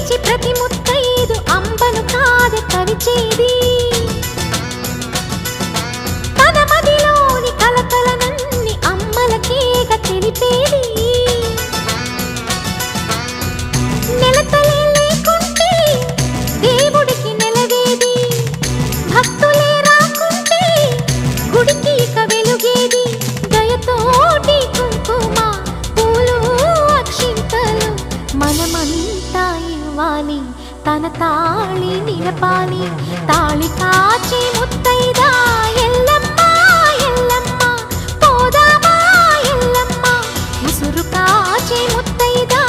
పిలిచి ప్రతి ముత్తైదు అంబను కాదే కవిచేది தன தாளி நினப்பானி தாளி காட்சி முத்தைதா எல்லம்மா எல்லம்மா போதாமா எல்லம்மா. முசுறு காட்சி முத்தைதா